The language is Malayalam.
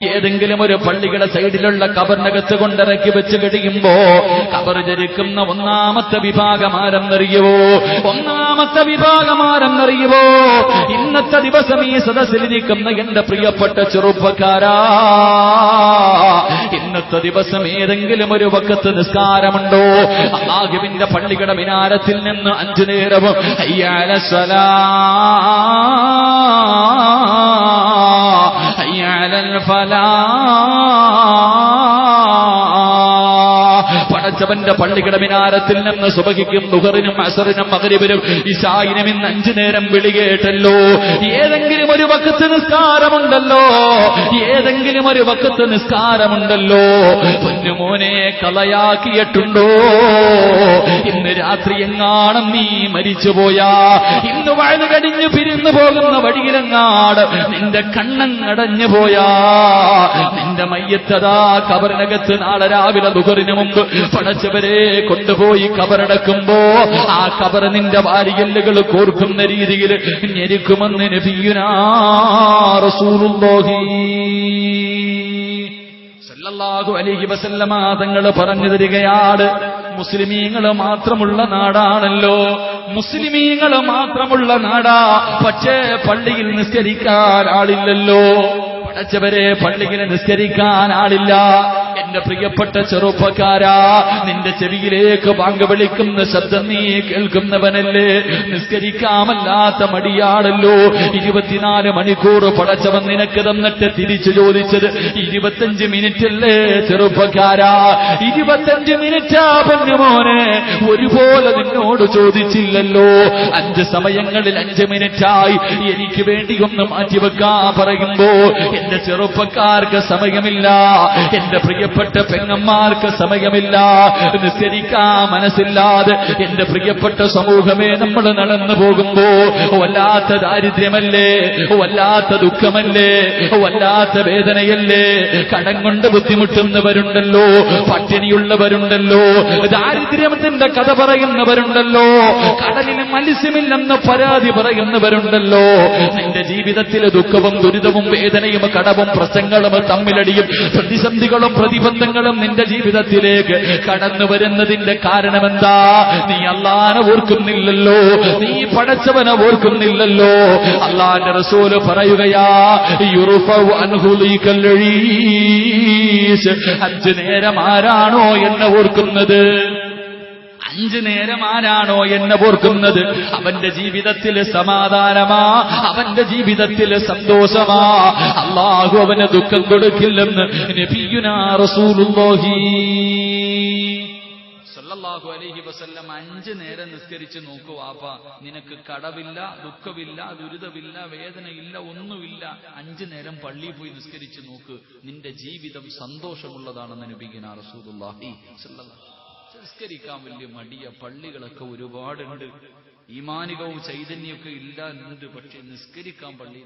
ഏതെങ്കിലും ഒരു പള്ളിയുടെ സൈഡിലുള്ള കബറിനകത്ത് കൊണ്ടിറക്കി വെച്ച് കഴിയുമ്പോ കബർ ജരിക്കുന്ന ഒന്നാമത്തെ വിഭാഗമാരെന്നറിയുവോ ഒന്നാമത്തെ വിഭാഗമാരെന്നറിയുവോ ഇന്നത്തെ ദിവസം ഈ സദസ്സിലിരിക്കുന്ന എന്റെ പ്രിയപ്പെട്ട ചെറുപ്പക്കാരാ. ഇന്നത്തെ ദിവസം ഏതെങ്കിലും ഒരു വക്കത്ത് നിസ്കാരമുണ്ടോ? അള്ളാഹുവിന്റെ പള്ളിയുടെ മിനാരത്തിൽ നിന്ന് അഞ്ചു നേരവും അയ്യാല على പടച്ചവന്റെ പള്ളിയുടെ മിനാരത്തിൽ നിന്ന് സുബഹിക്കും ദുഹറിനും അസറിനും മഗ്രിബിനും ഇശായിനും ഇന്ന് അഞ്ചു നേരം വിളി കേട്ടല്ലോ. ഏതെങ്കിലും ഒരു വക്കത്ത് നിസ്കാരമുണ്ടല്ലോ. ഏതെങ്കിലും ഒരു വക്കത്ത് നിസ്കാരമുണ്ടല്ലോ. പൊന്നുമോനെ കളയാക്കിയിട്ടുണ്ടോ? ഇന്ന് രാത്രി എങ്ങാണം നീ മരിച്ചുപോയാ? ഇന്ന് വഴുതു കടിഞ്ഞു പിരിന്നു പോകുന്ന വഴിയിലെങ്ങാട് നിന്റെ കണ്ണങ്ങടഞ്ഞു പോയാ? നിന്റെ മയ്യത്തതാ കബറിനകത്ത് നാളെ രാവിലെ ദുഹറിന് മുമ്പ് പടച്ചവരെ കൊണ്ടുപോയി കബറടക്കുമ്പോ ആ കബർ നിന്റെ വാരിയല്ലുകൾ കോർക്കുന്ന രീതിയിൽ ഞെരുക്കുമെന്ന് നബിയുനാ റസൂലുള്ളാഹി സല്ലല്ലാഹു അലൈഹി തങ്ങൾ പറഞ്ഞു തരികയാണ് മുസ്ലിമീങ്ങൾ മാത്രമുള്ള നാടാണല്ലോ മുസ്ലിമീങ്ങൾ മാത്രമുള്ള നാടാ പക്ഷേ പള്ളിയിൽ നിസ്കരിക്കാൻ ആളില്ലല്ലോ പടച്ചവരെ പള്ളിയിൽ നിസ്കരിക്കാൻ ആളില്ല. എന്റെ പ്രിയപ്പെട്ട ചെറുപ്പക്കാരാ നിന്റെ ചെവിയിലേക്ക് പങ്ക് വിളിക്കുന്ന ശബ്ദം നീ കേൾക്കുന്നവനല്ലേ? നിസ്കരിക്കാമല്ലാത്ത മടിയാണല്ലോ. ഇരുപത്തിനാല് മണിക്കൂർ പടച്ചവൻ നിനക്ക് തന്നിട്ട് തിരിച്ചു ചോദിച്ചത് ഇരുപത്തഞ്ച് മിനിറ്റ് അല്ലേ ചെറുപ്പക്കാരാ? ഇരുപത്തഞ്ച് മിനിറ്റാ പൊന്നുമോനെ ഒരുപോലെ നിന്നോട് ചോദിച്ചില്ലല്ലോ. അഞ്ച് സമയങ്ങളിൽ അഞ്ച് മിനിറ്റായി. എനിക്ക് വേണ്ടി ഒന്ന് മാറ്റിവെക്കാ പറയുമ്പോ എന്റെ ചെറുപ്പക്കാർക്ക് സമയമില്ല. എന്റെ പ്രിയപ്പെട്ട പെങ്ങന്മാർക്ക് സമയമില്ല. നിസ്കരിക്കാൻ മനസ്സില്ലാതെ എന്റെ പ്രിയപ്പെട്ട സമൂഹമേ നമ്മൾ നടന്നു പോകുമ്പോ വല്ലാത്ത ദാരിദ്ര്യമല്ലേ? വല്ലാത്ത ദുഃഖമല്ലേ? വല്ലാത്ത വേദനയല്ലേ? കടം കൊണ്ട് ബുദ്ധിമുട്ടുന്നവരുണ്ടല്ലോ പട്ടിണിയുള്ളവരുണ്ടല്ലോ ദാരിദ്ര്യത്തിന്റെ കഥ പറയുന്നവരുണ്ടല്ലോ കടലിന് മത്സ്യമില്ലെന്ന് പരാതി പറയുന്നവരുണ്ടല്ലോ. നിന്റെ ജീവിതത്തിലെ ദുഃഖവും ദുരിതവും വേദനയും കടവും പ്രശ്നങ്ങളും തമ്മിലടിയും പ്രതിസന്ധികളും പ്രതിബന്ധങ്ങളും നിന്റെ ജീവിതത്തിലേക്ക് കടന്നു വരുന്നതിന്റെ കാരണമെന്താ? നീ അള്ളാനെ ഓർക്കുന്നില്ലല്ലോ. നീ പടച്ചവനെ ഓർക്കുന്നില്ലല്ലോ. അള്ളാന്റെ റസൂൽ പറയുകയാ. അഞ്ചു നേരം ആരാണോ എന്നെ ഓർക്കുന്നത്? അഞ്ചു നേരം ആരാണോ എന്നെ ഓർക്കുന്നത്? അവന്റെ ജീവിതത്തിൽ സമാധാനമാ അവന്റെ ജീവിതത്തിൽ സന്തോഷമാ. അള്ളാഹു അവന് ദുഃഖം കൊടുക്കില്ലെന്ന് നബിയുനാ റസൂലുള്ളാഹി. അഞ്ച് നേരം നിസ്കരിച്ച് നോക്കൂ വാപ്പ നിനക്ക് കടവില്ല ദുഃഖമില്ല ദുരിതമില്ല വേദനയില്ല ഒന്നുമില്ല. അഞ്ചു നേരം പള്ളിയിൽ പോയി നിസ്കരിച്ച് നോക്ക്. നിന്റെ ജീവിതം സന്തോഷമുള്ളതാണെന്ന് നബിഗിന റസൂലുള്ളാഹി സല്ലല്ലാഹു നിസ്കരിക്കാൻ വലിയ മടിയ. പള്ളികളൊക്കെ ഒരുപാടുണ്ട്. ഈമാനികവും ചൈതന്യമൊക്കെ ഇല്ല എന്നുണ്ട് പക്ഷെ നിസ്കരിക്കാൻ പള്ളി